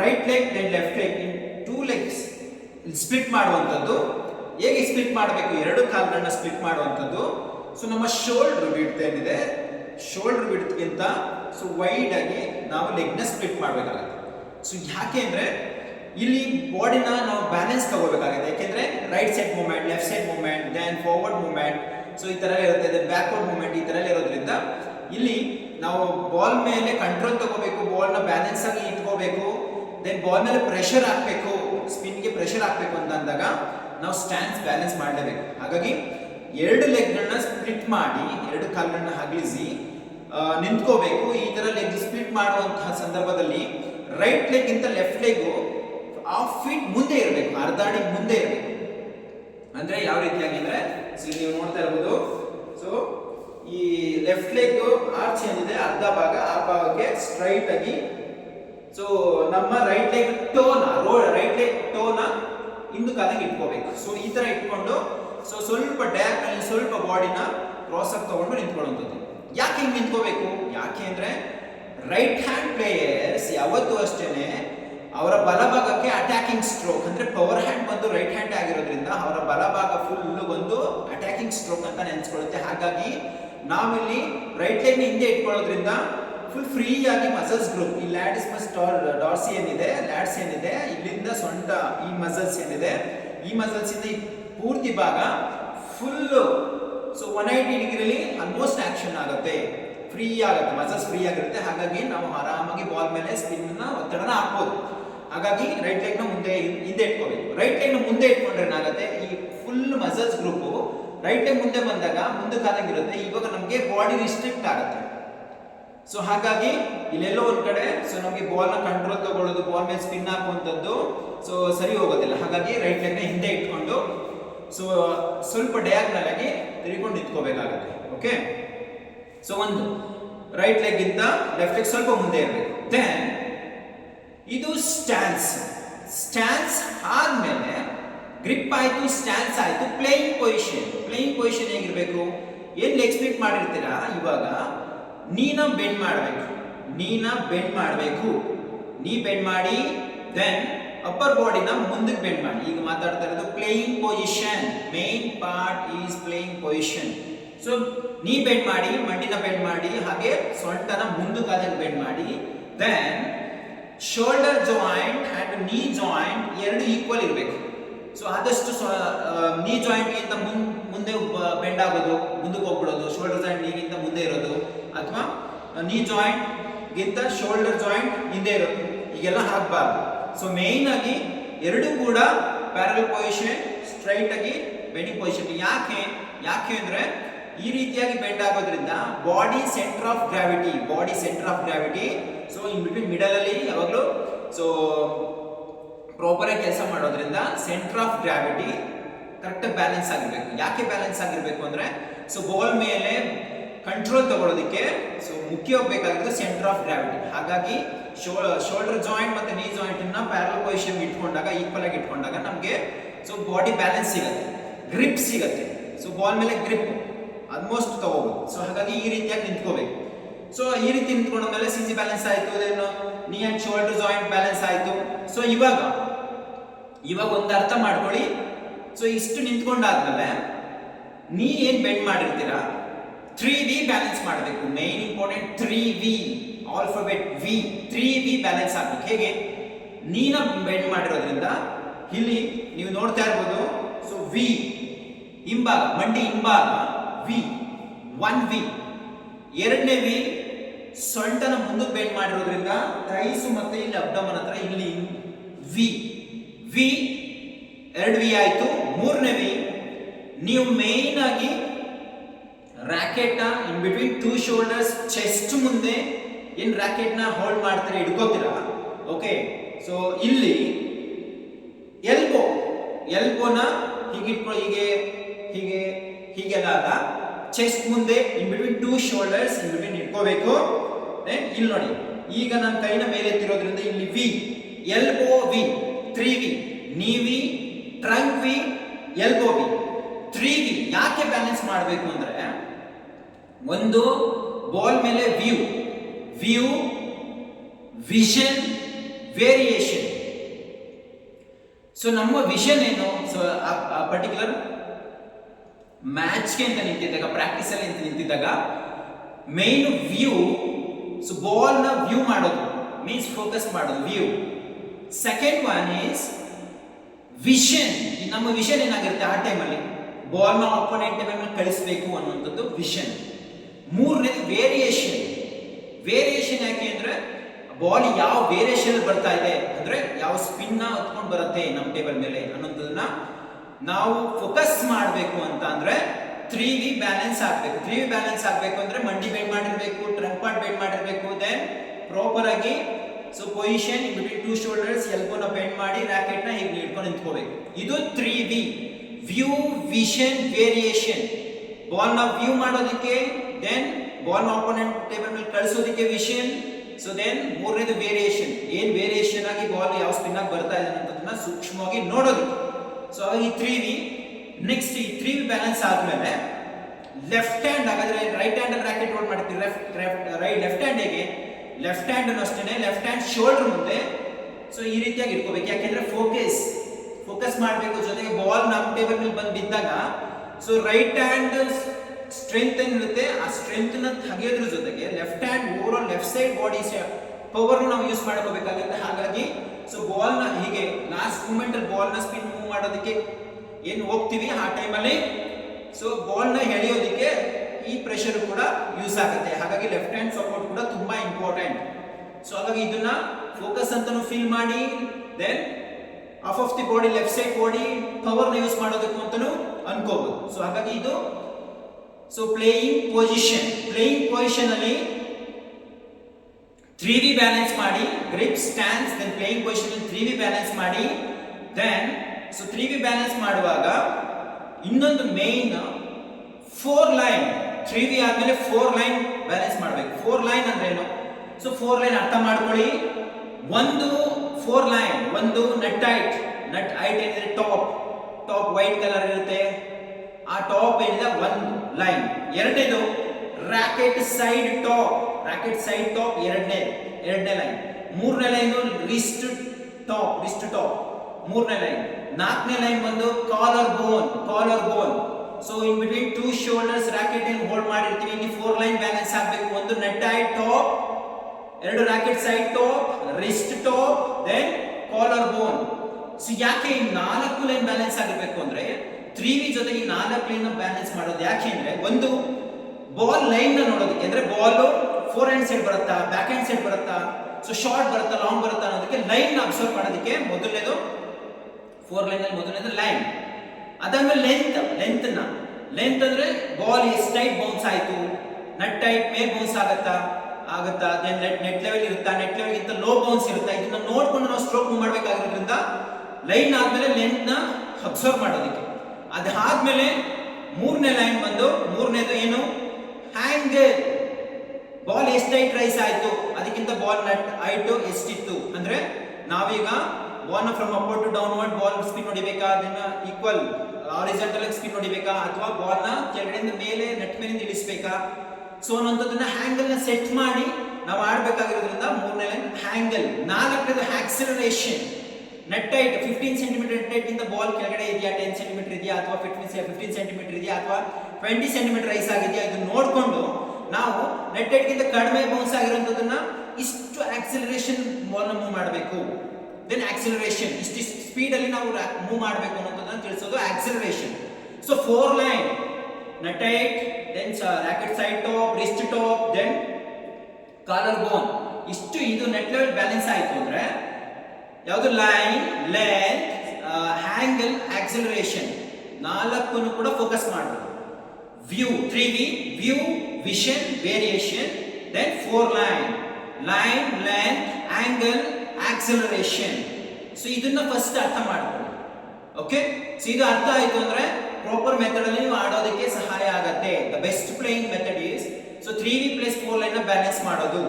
right leg and left leg in two legs split ಮಾಡುವಂಥದ್ದು. ಹೇಗೆ ಸ್ಪ್ಲಿಟ್ ಮಾಡಬೇಕು? ಎರಡು ಕಾಲುಗಳನ್ನ ಸ್ಪ್ಲಿಟ್ ಮಾಡುವಂಥದ್ದು. ಸೊ ನಮ್ಮ ಶೋಲ್ಡರ್ ಬಿಡ್ತ್ ಏನಿದೆ? ಶೋಲ್ಡರ್ ಬಿಡ್ತ್ಗಿಂತ ಸೊ ವೈಡ್ ಆಗಿ ನಾವು ಲೆಗ್ನ ಸ್ಪ್ಲಿಟ್ ಮಾಡಬೇಕಾಗುತ್ತೆ. ಸೊ ಯಾಕೆ ಅಂದರೆ ಇಲ್ಲಿ ಬಾಡಿನ ನಾವು ಬ್ಯಾಲೆನ್ಸ್ ತಗೋಬೇಕಾಗುತ್ತೆ. ಯಾಕೆಂದ್ರೆ right side moment left side moment then forward moment so ಈ ತರ ಇರುತ್ತೆ. ಬ್ಯಾಕ್ವರ್ಡ್ ಮೂಮೆಂಟ್ ಈ ತರ ಇರೋದ್ರಿಂದ ಇಲ್ಲಿ ನಾವು ಬಾಲ್ ಮೇಲೆ ಕಂಟ್ರೋಲ್ ತಗೋಬೇಕು ಬಾಲ್ನ ಬ್ಯಾಲೆನ್ಸ್ ಆಗಿ ಇಟ್ಕೋಬೇಕು ದೆನ್ ಬಾಲ್ ಮೇಲೆ ಪ್ರೆಷರ್ ಹಾಕಬೇಕು ಸ್ಪಿನ್ಗೆ ಪ್ರೆಷರ್ ಹಾಕಬೇಕು ಅಂತ ಅಂದಾಗ ನಾವು ಸ್ಟ್ಯಾಂಡ್ಸ್ ಬ್ಯಾಲೆನ್ಸ್ ಮಾಡಲೇಬೇಕು. ಹಾಗಾಗಿ ಎರಡು ಲೆಗ್ಗಳನ್ನ ಸ್ಪ್ಲಿಟ್ ಮಾಡಿ, ಎರಡು ಕಾಲುಗಳನ್ನ ಹಗಲಿಸಿ ನಿಂತ್ಕೋಬೇಕು. ಈ ತರ ಲೆಗ್ ಸ್ಪ್ಲಿಟ್ ಮಾಡುವಂತಹ ಸಂದರ್ಭದಲ್ಲಿ ರೈಟ್ ಲೆಗ್ ಇಂತ ಲೆಫ್ಟ್ ಲೆಗ್ ಹಾಫ್ ಫೀಟ್ ಮುಂದೆ ಇರಬೇಕು, ಅರ್ಧ ಅಡಿ ಮುಂದೆ ಇರಬೇಕು. ಅಂದ್ರೆ ಯಾವ ರೀತಿಯಾಗಿ ಅಂದ್ರೆ ನೀವು ನೋಡ್ತಾ ಇರ್ಬೋದು. ಸೊ ಈ ಲೆಫ್ಟ್ ಲೆಗ್ ಆರ್ಚ್ ಏನಿದೆ, ಅರ್ಧ ಭಾಗ, ಆ ಭಾಗಕ್ಕೆ ಸ್ಟ್ರೈಟ್ ಆಗಿ ಸೊ ನಮ್ಮ ರೈಟ್ ಲೆಗ್ ಟೋನ ರೋ ರೈಟ್ ಲೆಗ್ ಟೋನ ಹಿಂದೂ ಕಾಲಿಗೆ ಇಟ್ಕೋಬೇಕು. ಸೊ ಈ ತರ ಇಟ್ಕೊಂಡು ಸೊ ಸ್ವಲ್ಪ ಡ್ಯಾಪ್ ಸ್ವಲ್ಪ ಬಾಡಿನ ಕ್ರಾಸ್ ಆಗಿ ತಗೊಂಡು ನಿಂತ್ಕೊಳ್ಳುವಂಥದ್ದು. ಯಾಕೆ ಹಿಂಗೆ ನಿಂತ್ಕೋಬೇಕು? ಯಾಕೆ ಅಂದರೆ ರೈಟ್ ಹ್ಯಾಂಡ್ ಪ್ಲೇಯರ್ಸ್ ಯಾವತ್ತೂ ಅಷ್ಟೇ ಅವರ ಬಲಭಾಗಕ್ಕೆ ಅಟ್ಯಾಕಿಂಗ್ ಸ್ಟ್ರೋಕ್ ಅಂದ್ರೆ ಪವರ್ ಹ್ಯಾಂಡ್ ಬಂದು ರೈಟ್ ಹ್ಯಾಂಡ್ ಆಗಿರೋದ್ರಿಂದ ಅವರ ಬಲಭಾಗ ಫುಲ್ ಒಂದು ಅಟ್ಯಾಕಿಂಗ್ ಸ್ಟ್ರೋಕ್ ಅಂತ ನೆನೆಸ್ಕೊಳ್ಳುತ್ತೆ. ಹಾಗಾಗಿ ನಾವಿಲ್ಲಿ ರೈಟ್ ಲೈನ್ ಹಿಂದೆ ಇಟ್ಕೊಳ್ಳೋದ್ರಿಂದ ಫುಲ್ ಫ್ರೀ ಆಗಿ ಮಸಲ್ಸ್ ಗ್ರೂಪ್ ಈ ಲ್ಯಾಡಿಸ್ ಮಸ್ ಡಾರ್ಸಿ ಏನಿದೆ ಲ್ಯಾಡ್ಸ್ ಏನಿದೆ, ಇಲ್ಲಿಂದ ಸೊಂಟ ಈ ಮಸಲ್ಸ್ ಏನಿದೆ, ಈ ಮಸಲ್ಸ್ ಇಂದ ಪೂರ್ತಿ ಭಾಗ ಫುಲ್ಲು. ಸೊ ಒನ್ ಐಟಿ ಡಿಗ್ರಿಲಿ ಆಲ್ಮೋಸ್ಟ್ ಆಕ್ಷನ್ ಆಗುತ್ತೆ. ಫ್ರೀ ಆಗುತ್ತೆ ಮಸಲ್ಸ್ ಫ್ರೀ ಆಗಿರುತ್ತೆ. ಹಾಗಾಗಿ ನಾವು ಆರಾಮಾಗಿ ಬಾಲ್ ಮೇಲೆ ಸ್ಪಿನ್ನ ಒತ್ತಡನ ಹಾಕ್ಬೋದು. ಹಾಗಾಗಿ ರೈಟ್ ಲೆಗ್ನ ಮುಂದೆ ಹಿಂದೆ ಇಟ್ಕೋಬೇಕು. ರೈಟ್ ಲೆಗ್ನ ಮುಂದೆ ಇಟ್ಕೊಂಡ್ರೆ ಏನಾಗುತ್ತೆ? ಈ full muscles group right leg ಮುಂದೆ ಬಂದಾಗ ಮುಂದೆ ಆದಂಗಿರುತ್ತೆ ಇವಾಗ ನಮಗೆ ಬಾಡಿ ರಿಸ್ಟ್ರಿಕ್ಟ್ ಆಗುತ್ತೆ. ಸೊ ಹಾಗಾಗಿ ಇಲ್ಲೆಲ್ಲೋ ಒಂದು ಕಡೆ ಸೊ ನಮಗೆ ಬಾಲ್ನ ಕಂಟ್ರೋಲ್ ತಗೊಳ್ಳೋದು ಬಾಲ್ ಮೇಲೆ ಸ್ಪಿನ್ ಹಾಕುವಂಥದ್ದು ಸೊ ಸರಿ ಹೋಗೋದಿಲ್ಲ. ಹಾಗಾಗಿ ರೈಟ್ ಲೆಗ್ನ ಹಿಂದೆ ಇಟ್ಕೊಂಡು ಸೊ ಸ್ವಲ್ಪ ಡಯಾಗ್ನಲ್ ಆಗಿ ತಿರುಗಿಕೊಂಡು ನಿಂತ್ಕೋಬೇಕಾಗುತ್ತೆ. ಓಕೆ ಸೊ ಒಂದು. ರೈಟ್ ಲೆಗ್ ಇಂದ ಲೆಫ್ಟ್ ಲೆಗ್ ಸ್ವಲ್ಪ ಮುಂದೆ ಇರಬೇಕು. ದೆನ್ ಇದು ಸ್ಟ್ಯಾನ್ಸ್ ಸ್ಟ್ಯಾನ್ಸ್ ಆದ್ಮೇಲೆ ಗ್ರಿಪ್ ಆಯಿತು ಸ್ಟ್ಯಾನ್ಸ್ ಆಯಿತು ಪ್ಲೇಯಿಂಗ್ ಪೊಸಿಷನ್ ಪ್ಲೇಯಿಂಗ್ ಪೊಸಿಷನ್ ಹೇಗಿರಬೇಕು? ಎಲ್ಲಿ ಎಕ್ಸ್ಪೆಕ್ಟ್ ಮಾಡಿರ್ತೀರಾ? ಇವಾಗ ನೀನ ಬೆಂಡ್ ಮಾಡಬೇಕು. ನೀನ ಬೆಂಡ್ ಮಾಡಬೇಕು. ನೀ ಬೆಂಡ್ ಮಾಡಿ ದೆನ್ ಅಪ್ಪರ್ ಬಾಡಿನ ಮುಂದಕ್ಕೆ ಬೆಂಡ್ ಮಾಡಿ. ಈಗ ಮಾತಾಡ್ತಾ ಇರೋದು playing position main part is playing position so knee bend ಮಾಡಿ, ಮಂಡಿನ ಬೆಂಡ್ ಮಾಡಿ, ಹಾಗೆ ಸೊಂಟನ ಮುಂದಕ್ಕೆ ಅದಕ್ಕೆ ಬೆಂಡ್ ಮಾಡಿ. Then shoulder joint and knee joint ಎರಡು ಈಕ್ವಲ್ ಇರಬೇಕು. ಸೊ ಆದಷ್ಟು ನೀ ಜಾಯಿಂಟ್ಗಿಂತ ಮುಂದೆ ಮುಂದೆ ಬೆಂಡ್ ಆಗೋದು, ಮುಂದಕ್ಕೆ ಹೋಗ್ಬಿಡೋದು ಶೋಲ್ಡರ್ ಜಾಯಿಂಟ್ ನೀಗಿಂತ ಮುಂದೆ ಇರೋದು, ಅಥವಾ ನೀ ಜಾಯಿಂಟ್ ಗಿಂತ ಶೋಲ್ಡರ್ ಜಾಯಿಂಟ್ ಹಿಂದೆ ಇರೋದು, ಈಗೆಲ್ಲ ಹಾಕಬಾರ್ದು. ಸೊ ಮೇಯ್ನ್ ಆಗಿ ಎರಡು ಕೂಡ ಪ್ಯಾರಲ್ ಪೊಸಿಷನ್ ಸ್ಟ್ರೈಟ್ ಆಗಿ ಬೆಂಡಿಂಗ್ ಪೊಸಿಷನ್ ಯಾಕೆ? ಯಾಕೆ ಅಂದ್ರೆ ಈ ರೀತಿಯಾಗಿ ಬೆಂಡ್ ಆಗೋದ್ರಿಂದ body centre of gravity body centre of gravity so in between middle ಅಲ್ಲಿ ಯಾವಾಗಲೂ ಸೊ ಪ್ರಾಪರ್ ಆಗಿ ಕೆಲಸ ಮಾಡೋದ್ರಿಂದ centre of gravity correct balance ಆಗಿರ್ಬೇಕು. ಯಾಕೆ ಬ್ಯಾಲೆನ್ಸ್ ಆಗಿರ್ಬೇಕು ಅಂದ್ರೆ ಸೊ ಬಾಲ್ ಮೇಲೆ ಕಂಟ್ರೋಲ್ ತಗೊಳ್ಳೋದಕ್ಕೆ ಸೊ ಮುಖ್ಯವಾಗಿ ಬೇಕಾಗಿರೋದು ಸೆಂಟರ್ ಆಫ್ ಗ್ರಾವಿಟಿ ಹಾಗಾಗಿ ಶೋಲ್ಡರ್ ಜಾಯಿಂಟ್ ಮತ್ತೆ ನೀ ಜಾಯಿಂಟ್ ಅನ್ನ ಪ್ಯಾರಲ್ ಪೊಸಿಷನ್ ಇಟ್ಕೊಂಡಾಗ ಈಕ್ವಲ್ ಆಗಿ ಇಟ್ಕೊಂಡಾಗ ನಮಗೆ ಸೊ ಬಾಡಿ ಬ್ಯಾಲೆನ್ಸ್ ಸಿಗುತ್ತೆ ಗ್ರಿಪ್ ಸಿಗುತ್ತೆ. ಸೊ ಬಾಲ್ ಮೇಲೆ ಗ್ರಿಪ್ ಆಲ್ಮೋಸ್ಟ್ ತಗೋಬಹುದು ಸೊ ಹಾಗಾಗಿ ಈ ರೀತಿಯಾಗಿ ನಿಂತ್ಕೋಬೇಕು. ಸೊ ಈ ರೀತಿ ನಿಂತ್ಕೊಂಡ್ಮೇಲೆ ಸಿ ಜಿ ಬ್ಯಾಲೆನ್ಸ್ ಆಯ್ತು ಅದೇನು knee and shoulder joint balance ಆಯ್ತು. ಸೊ ಇವಾಗ ಇವಾಗ ಒಂದು ಅರ್ಥ ಮಾಡ್ಕೊಳ್ಳಿ. ಸೊ ಇಷ್ಟು ನಿಂತ್ಕೊಂಡಾದ್ಮೇಲೆ ನೀ ಏನ್ ಬೆಂಡ್ ಮಾಡಿರ್ತೀರಾ? ತ್ರೀ ವಿ ಬ್ಯಾಲೆನ್ಸ್ ಮಾಡಬೇಕು. Main important three V alphabet V three V balance ಆಗ್ಬೇಕು. ಹೇಗೆ? ನೀನ ಬೆಂಡ್ ಮಾಡಿರೋದ್ರಿಂದ ಇಲ್ಲಿ ನೀವು ನೋಡ್ತಾ ಇರ್ಬೋದು. ಸೊ ವಿ ಹಿಂಭಾಗ, ಮಂಡಿ ಹಿಂಭಾಗ ವಿ ಒನ್ ವಿ ಎರಡನೇ ವಿ ಸೊಂಟನ ಮುಂದಕ್ಕೆ ಬೆಂಡ್ ಮಾಡಿರೋದ್ರಿಂದ ಥೈಸು ಮತ್ತೆ ಇಲ್ಲಿ ಅಬ್ಡಮನ್ ಹತ್ರ ಇಲ್ಲಿ ವಿ ವಿ ಎರಡು ವಿ ಆಯಿತು. ಮೂರನೇ ವಿ ನೀವು ಮೇನ್ ಆಗಿ ರ್ಯಾಕೆಟ್ನ in between two shoulders chest ಮುಂದೆ ಏನ್ ರಾಕೆಟ್ನ ಹೋಲ್ಡ್ ಮಾಡ್ತೀರಾ ಹಿಡ್ಕೋತೀರಾ ಓಕೆ ಸೊ ಇಲ್ಲಿ ಎಲ್ಬೋ ಎಲ್ಬೋನ ಹೀಗೆ ಇಟ್ಕೊಳ್ಳಿ ಹೀಗೆ ಹೀಗೆ ಹೀಗೆಲ್ಲ ಚೆಸ್ಟ್ ಮುಂದೆ in between two shoulders in between ಇಟ್ಕೋಬೇಕು. ಇಲ್ಲಿ ನೋಡಿ, ಈಗ ನನ್ನ ಕೈನ ಮೇಲೆ ಎತ್ತಿರೋದ್ರಿಂದ ಇಲ್ಲಿ V elbow V three V knee V trunk V elbow V three V ಯಾಕೆ ಬ್ಯಾಲೆನ್ಸ್ ಮಾಡಬೇಕು ಅಂದ್ರೆ ಒಂದು ಬಾಲ್ ಮೇಲೆ view view vision variation so ನಮ್ಮ ವಿಷನ್ ಏನು? ಸೊ ಪರ್ಟಿಕ್ಯುಲರ್ ಮ್ಯಾಚ್ಗೆ ಅಂತ ನಿಂತಿದ್ದಾಗ ಪ್ರಾಕ್ಟೀಸ್ ಅಲ್ಲಿ ಅಂತ ನಿಂತಿದ್ದಾಗ ಮೇನ್ ವ್ಯೂ ಸೊ ಬಾಲ್ನ ವ್ಯೂ ಮಾಡೋದು ಮೀನ್ಸ್ ಫೋಕಸ್ ಮಾಡೋದು view second one is vision ನಮ್ಮ ವಿಷನ್ ಏನಾಗಿರುತ್ತೆ ಆ ಟೈಮಲ್ಲಿ ಬಾಲ್ನ ಆಪೋನೆಂಟ್ ಮೇಲೆ ಕಳಿಸ್ಬೇಕು ಅನ್ನುವಂಥದ್ದು ವಿಷನ್ ಮೂರನೇದು ವೇರಿಯೇಷನ್ ವೇರಿಯೇಷನ್ ಯಾಕೆ ಅಂದ್ರೆ ಬಾಲ್ ಯಾವ ವೇರಿಯೇಷನ್ ಬರ್ತಾ ಇದೆ ಅಂದ್ರೆ ಯಾವ ಸ್ಪಿನ್ನ ಹೊತ್ಕೊಂಡು ಬರುತ್ತೆ ನಮ್ಮ ಟೇಬಲ್ ಮೇಲೆ ಅನ್ನೋದನ್ನ ನಾವು ಫೋಕಸ್ ಮಾಡಬೇಕು ಅಂತ ಅಂದ್ರೆ ತ್ರೀ ವಿ ಬ್ಯಾಲೆನ್ಸ್ ಆಗ್ಬೇಕು. ತ್ರೀ ವಿ ಬ್ಯಾಲೆನ್ಸ್ ಆಗ್ಬೇಕು ಅಂದ್ರೆ ಮಂಡಿ ಬೆಂಡ್ ಮಾಡಿರ್ಬೇಕು ಟ್ರಂಕ್ ಪಾರ್ಟ್ ಬೆಂಡ್ ಮಾಡಿರ್ಬೇಕು ದೆನ್ ಪ್ರಾಪರ್ ಆಗಿ so position between two shoulders ಎಲ್ಬೋನ bend ಮಾಡಿ ರ್ಯಾಕೆಟ್ನ ಹೀಗೆ ಹಿಡ್ಕೊಂಡು ನಿಂತ್ಕೋಬೇಕು. ಇದು three V. View vision variation ಬಾಲ್ನ view ಮಾಡೋದಕ್ಕೆ ದೆನ್ ಬಾಲ್ನ ಆಪೋನೆಂಟ್ ಟೇಬಲ್ ಮೇಲೆ ಕಳಿಸೋದಕ್ಕೆ ವಿಷನ್ ಸೊ ದೆನ್ ಮೂರನೇದು ವೇರಿಯೇಷನ್ ಏನ್ ವೇರಿಯೇಷನ್ ಆಗಿ ಬಾಲ್ ಯಾವ ಸ್ಪಿನ್ ಆಗಿ ಬರ್ತಾ ಇದೆ ಅನ್ನೋದನ್ನ ಸೂಕ್ಷ್ಮವಾಗಿ ನೋಡೋದು ಸೊ ಈ ತ್ರೀ ವಿ ನೆಕ್ಸ್ಟ್ ಈ ತ್ರೀ ವಿ ಬ್ಯಾಲೆನ್ಸ್ ಆದ್ಮೇಲೆ ಲೆಫ್ಟ್ ಹ್ಯಾಂಡ್ ಹಾಗಾದ್ರೆ ರೈಟ್ ಹ್ಯಾಂಡ್ ರ್ಯಾಕೆಟ್ ಹೋಲ್ಡ್ ಮಾಡ್ತೀವಿ. ಲೆಫ್ಟ್ ರೈಟ್ ಲೆಫ್ಟ್ ಹ್ಯಾಂಡ್ ಹೇಗೆ? ಲೆಫ್ಟ್ ಹ್ಯಾಂಡ್ ಅಷ್ಟೇ ಲೆಫ್ಟ್ ಹ್ಯಾಂಡ್ ಶೋಲ್ಡರ್ ಮುಂದೆ. ಸೊ ಈ ರೀತಿಯಾಗಿ ಇಟ್ಕೋಬೇಕು. ಯಾಕೆಂದ್ರೆ ಫೋಕಸ್ ಫೋಕಸ್ ಮಾಡಬೇಕು. ಜೊತೆಗೆ ಬಾಲ್ ನಮ್ಮ ಟೇಬಲ್ ಮೇಲೆ ಬಂದು ಬಿದ್ದಾಗ ಸೊ ರೈಟ್ ಹ್ಯಾಂಡ್ ಸ್ಟ್ರೆಂತ್ ಏನಿರುತ್ತೆ, ಆ ಸ್ಟ್ರೆಂತ್ನ ತೆಗೆಯೋದ್ರ ಜೊತೆಗೆ left hand over left side body power ನಾವು ಯೂಸ್ ಮಾಡ್ಕೋಬೇಕಾಗುತ್ತೆ. ಹಾಗಾಗಿ ಸೊ ಬಾಲ್ನ ಹೀಗೆ ಲಾಸ್ಟ್ ಮೂಮೆಂಟ್ ಅಲ್ಲಿ ಬಾಲ್ನ ಸ್ಪಿನ್ ಮೂವ್ ಮಾಡೋದಕ್ಕೆ ಏನು ಹೋಗ್ತೀವಿ? ಆ ಟೈಮಲ್ಲಿ ಸೊ ಬಾಲ್ನ ಎಳೆಯೋದಕ್ಕೆ ಈ ಪ್ರೆಷರ್ ಕೂಡ ಯೂಸ್ ಆಗುತ್ತೆ. ಹಾಗಾಗಿ ಲೆಫ್ಟ್ ಹ್ಯಾಂಡ್ ಸಪೋರ್ಟ್ ಕೂಡ ತುಂಬಾ ಇಂಪಾರ್ಟೆಂಟ್ ಸೊ ಹಾಗಾಗಿ ಇದನ್ನ ಫೋಕಸ್ ಅಂತಾನು ಫೀಲ್ ಮಾಡಿ then of of the body left side body ಪವರ್ನ use ಮಾಡೋದಕ್ಕೂ ಅಂತಾನು ಅನ್ಕೋಬಹುದು ಸೊ ಹಾಗಾಗಿ ಇದು so playing position playing position ಅಲ್ಲಿ ತ್ರೀ ವಿ ಬ್ಯಾಲೆನ್ಸ್ ಮಾಡಿ grip stance then playing position three V balance ಮಾಡಿ then so three V balance ಮಾಡುವಾಗ ಇನ್ನೊಂದು main four line three V ಆದ್ಮೇಲೆ ಫೋರ್ ಲೈನ್ ಬ್ಯಾಲೆನ್ಸ್ ಮಾಡಬೇಕು. ಫೋರ್ ಲೈನ್ ಅಂದ್ರೆ ಏನು? So four line ಅರ್ಥ ಮಾಡ್ಕೊಳ್ಳಿ. ಒಂದು ಫೋರ್ ಲೈನ್ ಒಂದು ನಟ್ ಹೈಟ್ ನಟ್ ಹೈಟ್ ಏನಿದ್ರೆ ಟಾಪ್ ಟಾಪ್ ವೈಟ್ ಕಲರ್ ಇರುತ್ತೆ. ಆ ಟಾಪ್ ಏನಿದೆ ಒಂದು ಲೈನ್. ಎರಡನೇದು, racket side top. Racket side top ಎರಡನೇ ಎರಡನೇ ಲೈನ್. ಮೂರನೇ line wrist top wrist top. ಮೂರನೇ ಲೈನ್. ನಾಲ್ಕನೇ ಲೈನ್ ಬಂದು collar bone collar bone. So in between two shoulders racket ಏನು ಹೋಲ್ಡ್ ಮಾಡಿರ್ತೀವಿ, ಇಲ್ಲಿ ಫೋರ್ ಲೈನ್ ಬ್ಯಾಲೆನ್ಸ್ ಆಗಬೇಕು. ಒಂದು ನೆಟ್ ಐ ಟಾಪ್, ಎರಡು racket side top, wrist top then collar bone. So ಯಾಕೆ ಈ ನಾಲ್ಕು ಲೈನ್ ಬ್ಯಾಲೆನ್ಸ್ ಆಗಿರ್ಬೇಕು ಅಂದ್ರೆ ತ್ರೀ ವಿ ಜೊತೆಗೆ ನಾಲ್ಕು ಲೈನ್ ಬ್ಯಾಲೆನ್ಸ್ ಮಾಡೋದು ಯಾಕೆ ಅಂದ್ರೆ, ಒಂದು ಬಾಲ್ ಲೈನ್ನ ನೋಡೋದಕ್ಕೆ, ಅಂದ್ರೆ ಬಾಲ್ ಫೋರ್ ಹ್ಯಾಂಡ್ ಸೈಡ್ ಬರುತ್ತಾ ಬ್ಯಾಕ್ ಹ್ಯಾಂಡ್ ಸೈಡ್ ಬರುತ್ತಾ ಸೊ ಶಾರ್ಟ್ ಬರುತ್ತಾ ಲಾಂಗ್ ಬರುತ್ತಾ ಅನ್ನೋದಕ್ಕೆ ಲೈನ್ನ ಅಬ್ಸರ್ವ್ ಮಾಡೋದಕ್ಕೆ ಮೊದಲನೇದು ಫೋರ್ ಲೈನ್ ಅಲ್ಲಿ ಮೊದಲನೇದು ಲೈನ್ ಅದಾದ್ಮೇಲೆ ಲೆಂತ್ ಲೆಂತ್ನ. ಲೆಂತ್ ಅಂದ್ರೆ ಬಾಲ್ ಎಷ್ಟು ಟೈಟ್ ಬೌನ್ಸ್ ಆಯ್ತು. ನಟ್ ಟೈಟ್ ಮೇಲ್ ಬೌನ್ಸ್ ಆಗತ್ತಾ? ಆಗುತ್ತಾ. ನೆಟ್ ಲೆವೆಲ್ ಇರುತ್ತಾ? ನೆಟ್ ಲೆವೆಲ್ ಇಂತ ಲೋ ಬೌನ್ಸ್ ಇರುತ್ತಾ? ಇದನ್ನ ನೋಡ್ಕೊಂಡು ನಾವು ಸ್ಟ್ರೋಕ್ ಮಾಡಬೇಕಾಗಿರೋದ್ರಿಂದ ಲೈನ್ ಆದ್ಮೇಲೆ ಲೆಂತ್ನ ಅಬ್ಸರ್ವ್ ಮಾಡೋದಕ್ಕೆ. ಅದಾದ್ಮೇಲೆ ಮೂರನೇ ಲೈನ್ ಬಂದು ಮೂರನೇದು ಏನು? ಹ್ಯಾಂಗಲ್ ಬಾಲ್ ಎಷ್ಟು ಹೈಟ್ ರೈಸ್ ಆಯ್ತು? ಅದಕ್ಕಿಂತ ಬಾಲ್ ನಟ್ ಹೈಟ್ ಎಷ್ಟಿತ್ತು? ಅಂದ್ರೆ ನಾವೀಗ ಬಾಲ್ನ from upward to downward ball spin ಹೊಡಿಬೇಕಾ ಅದನ್ನ ಈಕ್ವಲ್ ಆರಿಜೆಂಟಲ್ ಸ್ಪಿನ್ ಹೊಡಿಬೇಕಾ ಅಥವಾ ಬಾಲ್ನ ಕೆಳಗಡೆಯಿಂದ ಮೇಲೆ ನೆಟ್ ಮೇಲಿಂದ ಇಳಿಸ್ಬೇಕಾ? ಸೊ ಅನ್ನೋಂಥದ್ದನ್ನ ಹ್ಯಾಂಗಲ್ನ ಸೆಟ್ ಮಾಡಿ ನಾವು ಆಡ್ಬೇಕಾಗಿರೋದ್ರಿಂದ ಮೂರನೇ ಲೈನ್ ಹ್ಯಾಂಗಲ್ ನಾಲ್ಕನೇದು acceleration net height fifteen centimetre net height ಇಂದ ಬಾಲ್ ಕೆಳಗಡೆ ಇದೆಯಾ? ಟೆನ್ ಸೆಂಟಿಮೀಟರ್ ಇದೆಯಾ? ಅಥವಾ ಫಿಫ್ಟೀನ್ ಫಿಫ್ಟೀನ್ ಸೆಂಟಿಮೀಟರ್ ಇದೆಯಾ? ಅಥವಾ ಟ್ವೆಂಟಿ ಸೆಂಟಿಮೀಟರ್ ರೈಸ್ ಆಗಿದೆಯಾ? ಇದನ್ನ ನೋಡಿಕೊಂಡು ನಾವು ನೆಟ್ ಹೈಟ್ಗಿಂತ ಕಡಿಮೆ ಬೌನ್ಸ್ ಆಗಿರುವಂಥದ್ದನ್ನ ಇಷ್ಟು ಆಕ್ಸಿಲರೇಷನ್ ಬಾಲ್ನ ಮೂವ್ ಮಾಡಬೇಕು. ದೆನ್ ಆಕ್ಸಿಲರೇಷನ್ ಇಷ್ಟು ಸ್ಪೀಡ್ ಅಲ್ಲಿ ನಾವು ಮೂವ್ ಮಾಡಬೇಕು ಅನ್ನೋದನ್ನ ತಿಳಿಸೋದು acceleration so four line net height then racket side top wrist top then collar bone ಇಷ್ಟು ಇದು ನೆಟ್ ಲೆವೆಲ್ ಬ್ಯಾಲೆನ್ಸ್ ಆಯಿತು ಅಂದ್ರೆ ಯಾವುದು ಲೈನ್ ಲೆಂತ್ ಹ್ಯಾಂಗಲ್ ಆಕ್ಸಲರೇಷನ್ ನಾಲ್ಕನ್ನು ಕೂಡ ಫೋಕಸ್ ಮಾಡಬೇಕು. View three V view vision variation then four line line length angle acceleration so ಇದನ್ನ first ಅರ್ಥ ಮಾಡ್ಕೊಳ್ಳಿ. ಓಕೆ ಸೊ ಇದು ಅರ್ಥ ಆಯಿತು ಅಂದ್ರೆ ಪ್ರಾಪರ್ ಮೆಥಡ್ ಅಲ್ಲಿ ನೀವು ಆಡೋದಕ್ಕೆ ಸಹಾಯ ಆಗುತ್ತೆ. The best playing method is so three V plus four line balance ಮಾಡೋದು.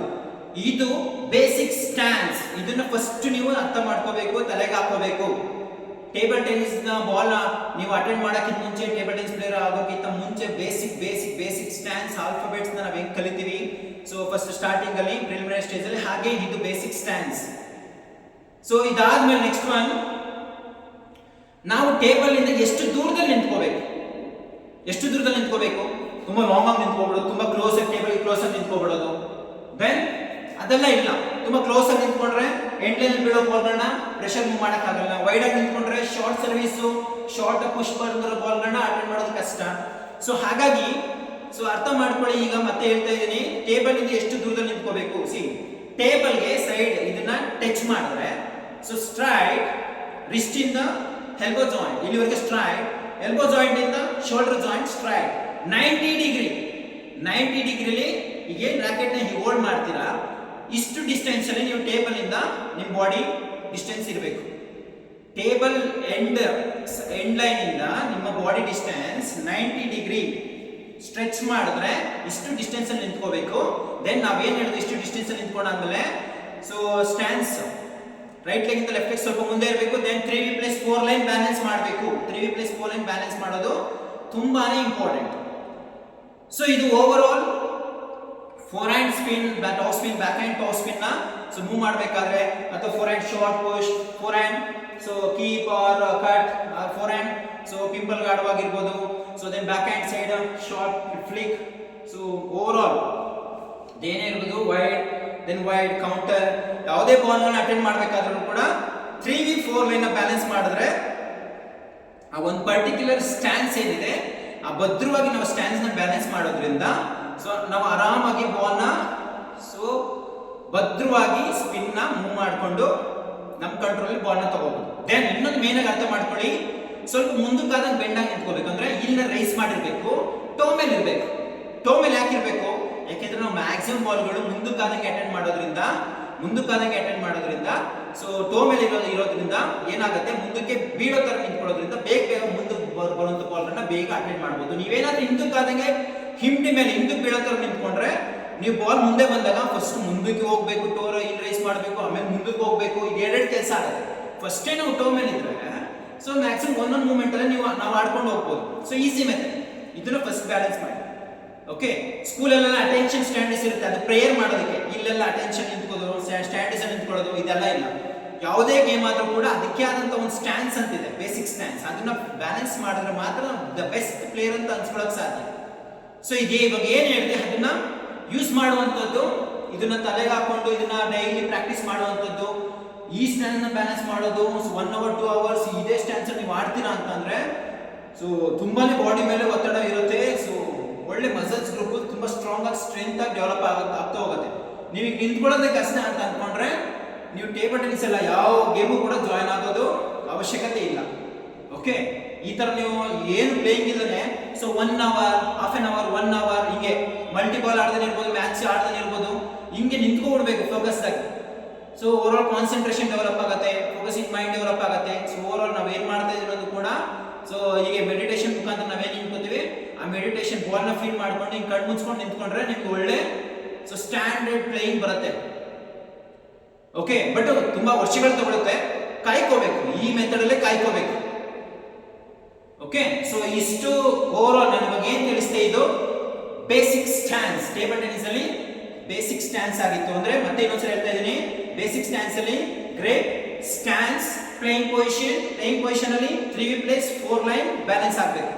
ಇದು ಬೇಸಿಕ್ ಸ್ಟ್ಯಾನ್ಸ್ ಇದನ್ನ ಫಸ್ಟ್ ನೀವು ಅರ್ಥ ಮಾಡ್ಕೋಬೇಕು, ತಲೆಗೆ ಹಾಕೋಬೇಕು. ಟೇಬಲ್ ಟೆನ್ನಿಸ್ನ ಬಾಲ್ ನೀವು ಅಟೆಂಡ್ ಮಾಡೋಕ್ಕಿಂತ ಮುಂಚೆ ಟೇಬಲ್ ಟೆನ್ನಿಸ್ ಪ್ಲೇಯರ್ ಆಗೋಕ್ಕಿಂತ ಮುಂಚೆ basic basic basic stance alphabets ನಾವು ಹೆಂಗ್ ಕಲಿತೀವಿ? ಸೊ ಫಸ್ಟ್ ಸ್ಟಾರ್ಟಿಂಗ್ ಅಲ್ಲಿ ಪ್ರಿಲಿಮಿನರಿ ಸ್ಟೇಜ್ ಅಲ್ಲಿ ಹಾಗೆ ಇದು ಬೇಸಿಕ್ ಸ್ಟ್ಯಾನ್ಸ್ ಸೊ ಇದಾದ್ಮೇಲೆ ನೆಕ್ಸ್ಟ್ ಒನ್ ನಾವು ಟೇಬಲ್ ಇಂದ ಎಷ್ಟು ದೂರದಲ್ಲಿ ನಿಂತ್ಕೋಬೇಕು? ಎಷ್ಟು ದೂರದಲ್ಲಿ ನಿಂತ್ಕೋಬೇಕು? ತುಂಬಾ ಲಾಂಗ್ ಆಗಿ ನಿಂತ್ಕೋಬಿಡೋದು, ತುಂಬಾ ಕ್ಲೋಸ್ ಆಗಿ ಟೇಬಲ್ ಕ್ಲೋಸ್ ಆಗಿ ನಿಂತ್ಕೋಬಿಡೋದು. ದೆನ್ ಅದೆಲ್ಲ ಇಲ್ಲ. ತುಂಬಾ ಕ್ಲೋಸ್ ಆಗಿ ನಿಂತ್ಕೊಂಡ್ರೆ ಎಂಡ್ಲೈನ್ ಬೀಳೋ ಬಾಲ್ಗಳನ್ನ ಪ್ರೆಷರ್ ಮೂವ್ ಆಗಲ್ಲ ವೈಡ್ ಆಗಿ ನಿಂತ್ಕೊಂಡ್ರೆ ಶಾರ್ಟ್ ಸರ್ವಿಸ್ ಶಾರ್ಟ್ ಪುಷ್ ಬಂದಿರೋ ಬಾಲ್ಗಳನ್ನ ಅಟೆಂಡ್ ಮಾಡೋದು ಕಷ್ಟ. ಸೊ ಹಾಗಾಗಿ ಸೊ ಅರ್ಥ ಮಾಡ್ಕೊಳ್ಳಿ, ಈಗ ಮತ್ತೆ ಹೇಳ್ತಾ ಇದ್ದೀನಿ. ಟೇಬಲ್ ಇಂದ ಎಷ್ಟು ದೂರದಲ್ಲಿ ನಿಂತ್ಕೋಬೇಕು? ಸಿ ಟೇಬಲ್ಗೆ ಸೈಡ್ ಇದನ್ನ ಟಚ್ ಮಾಡಿದ್ರೆ ಸೊ ಸ್ಟ್ರೈಟ್ ರಿಸ್ಟ್ ಇಂದ ಎಲ್ಬೋ ಜಾಯಿಂಟ್ ಇಲ್ಲಿವರೆಗೆ ಸ್ಟ್ರೈಟ್ ಎಲ್ಬೋ ಜಾಯಿಂಟ್ ಇಂದ shoulder joint straight ninety degree ninety ಡಿಗ್ರಿಲಿ ಈಗ ಏನು ರಾಕೆಟ್ ಹೋಲ್ಡ್ ಮಾಡ್ತೀರಾ? ಇಷ್ಟು ಡಿಸ್ಟೆನ್ಸ್ ಅಲ್ಲಿ ನೀವು ಟೇಬಲ್ ಇಂದ ನಿಮ್ಮ ಬಾಡಿ ಡಿಸ್ಟೆನ್ಸ್ ಇರಬೇಕು. ಟೇಬಲ್ ಎಂಡ್ ಎಂಡ್ ಲೈನ್ ಇಂದ ನಿಮ್ಮ body distance ninety degree stretch ಮಾಡಿದ್ರೆ ಇಷ್ಟು ಡಿಸ್ಟೆನ್ಸ್ ಅಲ್ಲಿ ನಿಂತ್ಕೋಬೇಕು. ದೆನ್ ನಾವೇನ್ ಹೇಳಿದ್ವಿ? ಇಷ್ಟು ಡಿಸ್ಟೆನ್ಸ್ ಅಲ್ಲಿ ನಿಂತ್ಕೊಂಡಾದ್ಮೇಲೆ ಸೊ ಸ್ಟ್ಯಾನ್ಸ್ ರೈಟ್ ಲೆಗ್ ಇಂದ ಲೆಫ್ಟ್ ಲೆಗ್ ಸ್ವಲ್ಪ ಮುಂದೆ ಇರಬೇಕು. Then three V plus four line balance ಮಾಡಬೇಕು. Three V plus four line balance ಮಾಡೋದು ತುಂಬಾನೇ ಇಂಪಾರ್ಟೆಂಟ್ ಸೊ ಇದು overall forehand spin top spin backhand top ಸ್ಪಿನ್ನ so move ಮಾಡಬೇಕಾದ್ರೆ ಅಥವಾ forehand short push forehand so keep or cut forehand so pimple ಗಾರ್ಡ್ವಾಗಿರ್ಬೋದು so then backhand side short flick so overall ಏನೇ ಇರ್ಬೋದು wide then wide counter ಯಾವುದೇ ಬಾಲ್ನ attend ಮಾಡಬೇಕಾದ್ರೂ ಕೂಡ three V four line balance ಮಾಡಿದ್ರೆ, ಆ ಒಂದು ಪರ್ಟಿಕ್ಯುಲರ್ ಸ್ಟ್ಯಾಂಡ್ಸ್ ಏನಿದೆ, ಆ ಭದ್ರವಾಗಿ ನಾವು ಸ್ಟ್ಯಾನ್ಸ್ನ ಬ್ಯಾಲೆನ್ಸ್ ಮಾಡೋದ್ರಿಂದ ಸೊ ನಾವು ಆರಾಮಾಗಿ ಬಾಲ್ನ ಸೊ, ಭದ್ರವಾಗಿ ಸ್ಪಿನ್ನ ಮೂವ್ ಮಾಡಿಕೊಂಡು ನಮ್ಮ ಕಂಟ್ರೋಲ್ ಬಾಲ್ನ ತಗೋಬಹುದು ದೆನ್ ಇನ್ನೊಂದು ಮೇನ್ ಆಗಿ ಅರ್ಥ ಮಾಡ್ಕೊಳ್ಳಿ. ಸ್ವಲ್ಪ ಮುಂದಕ್ಕಾದಂಗೆ ಬೆಂಡಾಗಿ ನಿಂತ್ಕೋಬೇಕು. ಅಂದ್ರೆ ಇಲ್ಲಿ ರೈಸ್ ಮಾಡಿರ್ಬೇಕು. ಟೋ ಮೇಲೆ ಇರಬೇಕು. ಟೋ ಮೇಲೆ ಯಾಕಿರ್ಬೇಕು ಯಾಕೆಂದ್ರೆ ನಾವು ಮ್ಯಾಕ್ಸಿಮಮ್ ಬಾಲ್ಗಳು ಮುಂದಕ್ಕಾದಂಗೆ ಅಟೆಂಡ್ ಮಾಡೋದ್ರಿಂದ, ಮುಂದಕ್ಕಾದಂಗೆ ಅಟೆಂಡ್ ಮಾಡೋದ್ರಿಂದ ಸೊ ಟೋ ಮೇಲೆ ಇರೋದು ಇರೋದ್ರಿಂದ ಏನಾಗುತ್ತೆ? ಮುಂದಕ್ಕೆ ಬೀಳೋ ತರ ನಿಂತ್ಕೊಳ್ಳೋದ್ರಿಂದ ಬೇಗ ಬೇಗ ಮುಂದಕ್ಕೆ ಬರ್- ಬರುವಂತ ಬಾಲ್ಗಳನ್ನ ಬೇಗ ಅಟೆಂಡ್ ಮಾಡ್ಬೋದು. ನೀವೇನಾದ್ರೂ ಹಿಂದಕ್ಕಾದಂಗೆ ಹಿಂಡಿ ಮೇಲೆ ಹಿಂದಕ್ಕೆ ಬೀಳೋ ತರ ನಿಂತ್ಕೊಂಡ್ರೆ ನೀವು ಬಾಲ್ ಮುಂದೆ ಬಂದಾಗ ಫಸ್ಟ್ ಮುಂದಕ್ಕೆ ಹೋಗ್ಬೇಕು ಟೋರ್ ಇಲ್ಲಿ ರೈಸ್ ಮಾಡಬೇಕು, ಆಮೇಲೆ ಮುಂದಕ್ಕೆ ಹೋಗ್ಬೇಕು, ಇದು ಎರಡೆರಡು ಕೆಲಸ ಆಗುತ್ತೆ. ಫಸ್ಟೇ ನಾವು ಟೋ ಮೇಲೆ ಇದ್ರೆ ಸೊ ಮ್ಯಾಕ್ಸಿಮಮ್ ಒಂದೊಂದು ಮೂಮೆಂಟ್ ಅಲ್ಲಿ ನೀವು ನಾವು ಆಡ್ಕೊಂಡು ಹೋಗ್ಬೋದು. ಸೊ ಈಸಿ ಮೆಥಡ್ ಇದನ್ನ ಫಸ್ಟ್ ಬ್ಯಾಲೆನ್ಸ್ ಮಾಡಿ. ಓಕೆ ಸ್ಕೂಲಲ್ಲೆಲ್ಲ ಅಟೆನ್ಷನ್ ಸ್ಟ್ಯಾಂಡರ್ಸ್ ಇರುತ್ತೆ. ಅದು ಪ್ರೇಯರ್ ಮಾಡೋದಕ್ಕೆ. ಇಲ್ಲೆಲ್ಲ ಅಟೆನ್ಷನ್ ನಿಂತ್ಕೊಳ್ಳೋದು ಸ್ಟ್ಯಾಂಡರ್ಸ್ ನಿಂತ್ಕೊಳ್ಳೋದು, ಇದೆಲ್ಲ ಇಲ್ಲ. ಯಾವುದೇ ಗೇಮ್ ಆದರೂ ಕೂಡ ಅದಕ್ಕೆ ಆದಂತ ಒಂದು ಸ್ಟ್ಯಾನ್ಸ್ ಅಂತಿದೆ. ಬೇಸಿಕ್ ಸ್ಟ್ಯಾನ್ಸ್ ಅದನ್ನ ಬ್ಯಾಲೆನ್ಸ್ ಮಾಡಿದ್ರೆ ಮಾತ್ರ ದ ಬೆಸ್ಟ್ ಪ್ಲೇಯರ್ ಅಂತ ಅನ್ಸ್ಕೊಳಕ್ ಸಾಧ್ಯ. ಸೊ ಇದೇ ಇವಾಗ ಏನು ಹೇಳಿದೆ? ಅದನ್ನ ಯೂಸ್ ಮಾಡುವಂಥದ್ದು, ಇದನ್ನ ತಲೆಗೆ ಹಾಕೊಂಡು ಇದನ್ನ ಡೈಲಿ ಪ್ರಾಕ್ಟೀಸ್ ಮಾಡುವಂಥದ್ದು, ಈ ಸ್ಟ್ಯಾನ್ನ ಬ್ಯಾಲೆನ್ಸ್ ಮಾಡೋದು ಒನ್ ಅವರ್ ಟೂ ಅವರ್ಸ್ ಇದೇ ಸ್ಟ್ಯಾನ್ಸ್ ನೀವು ಆಡ್ತೀರಾ ಅಂತಂದ್ರೆ ಸೊ ತುಂಬಾನೇ ಬಾಡಿ ಮೇಲೆ ಒತ್ತಡ ಇರುತ್ತೆ ಸೊ ಒಳ್ಳೆ ಮಸಲ್ಸ್ ಗ್ರೂಪ್ ತುಂಬಾ ಸ್ಟ್ರಾಂಗ್ ಆಗಿ ಸ್ಟ್ರೆಂತ್ ಆಗಿ ಡೆವಲಪ್ ಆಗುತ್ತೆ ಆಗ್ತಾ ಹೋಗುತ್ತೆ. ನೀವು ನಿಂತ್ಕೊಳ್ಳೋದೇ ಕಷ್ಟ ಅಂತ ಅನ್ಕೊಂಡ್ರೆ, ನೀವು ಟೇಬಲ್ ಟೆನಿಸ್ ಎಲ್ಲ ಯಾವ ಗೇಮು ಕೂಡ ಜಾಯ್ನ್ ಆಗೋದು ಅವಶ್ಯಕತೆ ಇಲ್ಲ. ಓಕೆ ಈ ತರ ನೀವು ಏನು ಪ್ಲೇಯಿಂಗ್ ಇದ್ರೆ so one hour half an hour one hour ಹಿಂಗೆ ಮಲ್ಟಿಬಾಲ್ ಆಡ್ದೇ ಇರ್ಬೋದು ಮ್ಯಾಚ್ ಆಡ್ದೇ ಇರ್ಬೋದು, ಹಿಂಗೆ ನಿಂತ್ಕೊಬಿಡ್ಬೇಕು ಫೋಕಸ್ ಆಗಿ. So overall concentration develop ಆಗುತ್ತೆ ಫೋಕಸಿಂಗ್ ಮೈಂಡ್ ಡೆವಲಪ್ ಆಗುತ್ತೆ ಸೊ ಓವರ್ ಆಲ್ ನಾವು ಏನು ಮಾಡ್ತಾ ಅನ್ನೋದು ಕೂಡ ಸೊ ಹೀಗೆ ಮೆಡಿಟೇಷನ್ ಮುಖಾಂತರ ನಾವೇನ್ ನಿಂತ್ಕೋತೀವಿ, ಆ ಮೆಡಿಟೇಷನ್ ಬಾಲ್ನ ಫೀಲ್ ಮಾಡ್ಕೊಂಡು ಹಿಂಗೆ ಕಣ್ಣು ಮುಚ್ಕೊಂಡು ನಿಂತ್ಕೊಂಡ್ರೆ ನಿಮ್ಗೆ ಒಳ್ಳೆ ಸೊ ಸ್ಟ್ಯಾಂಡರ್ಡ್ ಪ್ಲೇಯಿಂಗ್ ಬರುತ್ತೆ. ಓಕೆ ಬಟ್ ತುಂಬಾ ವರ್ಷಗಳು ತಗೊಳುತ್ತೆ, ಕಾಯ್ಕೋಬೇಕು, ಈ ಮೆಥಡ್ ಅಲ್ಲೇ ಕಾಯ್ಕೋಬೇಕು. ಓಕೆ ಸೊ ಇಷ್ಟು ಓವರ್ ಆಲ್ ನಾನು ಬಗ್ಗೆ ಏನು ತಿಳಿಸ್ತೆ ಇದು ಬೇಸಿಕ್ ಸ್ಟ್ಯಾನ್ಸ್ ಟೇಬಲ್ ಟೆನ್ನಿಸ್ ಅಲ್ಲಿ ಬೇಸಿಕ್ ಸ್ಟ್ಯಾನ್ಸ್ ಆಗಿತ್ತು ಅಂದ್ರೆ ಮತ್ತೆ ಇನ್ನೊಂದ್ಸಲ ಹೇಳ್ತಾ ಇದ್ದೀನಿ. ಬೇಸಿಕ್ ಸ್ಟ್ಯಾನ್ಸ್ ಅಲ್ಲಿ great stance playing position playing position ಅಲ್ಲಿ three V plus four line balance ಆಗಬೇಕು.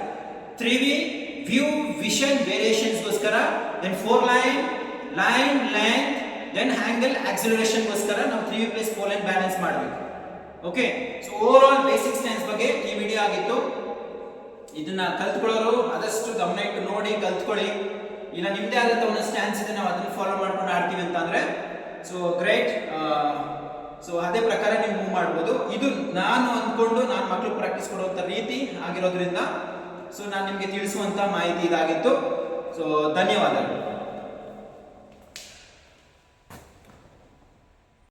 Three V view vision variations ಗೋಸ್ಕರ then four line line length then angle acceleration ಗೋಸ್ಕರ ನಾವು three V plus four line balance ಮಾಡಬೇಕು. Okay so overall basic stance ಬಗ್ಗೆ ಈ video ಆಗಿತ್ತು. ಇದನ್ನ ಕಲ್ತ್ಕೊಳ್ಳೋರು ಆದಷ್ಟು ಗಮನ ಇಟ್ಟು ನೋಡಿ ಕಲ್ತ್ಕೊಳ್ಳಿ. ಇಲ್ಲ ನಿಮ್ದೇ ಆದಂತ ಒಂದು ಸ್ಟ್ಯಾನ್ಸ್ ಇದೆ, ನಾವು ಅದನ್ನ ಫಾಲೋ ಮಾಡ್ಕೊಂಡು ಆಡ್ತೀವಿ ಅಂತ ಅಂದ್ರೆ ಸೊ ಗ್ರೇಟ್ ಸೊ ಅದೇ ಪ್ರಕಾರ ನೀವು ಮೂವ್ ಮಾಡ್ಬೋದು. ಇದು ನಾನು ಅಂದ್ಕೊಂಡು ನಾನು ಮಕ್ಕಳು ಪ್ರಾಕ್ಟೀಸ್ ಕೊಡುವಂತ ರೀತಿ ಆಗಿರೋದ್ರಿಂದ ಸೊ ನಾನು ನಿಮಗೆ ತಿಳಿಸುವಂತ ಮಾಹಿತಿ ಇದಾಗಿತ್ತು. ಸೊ ಧನ್ಯವಾದಗಳು.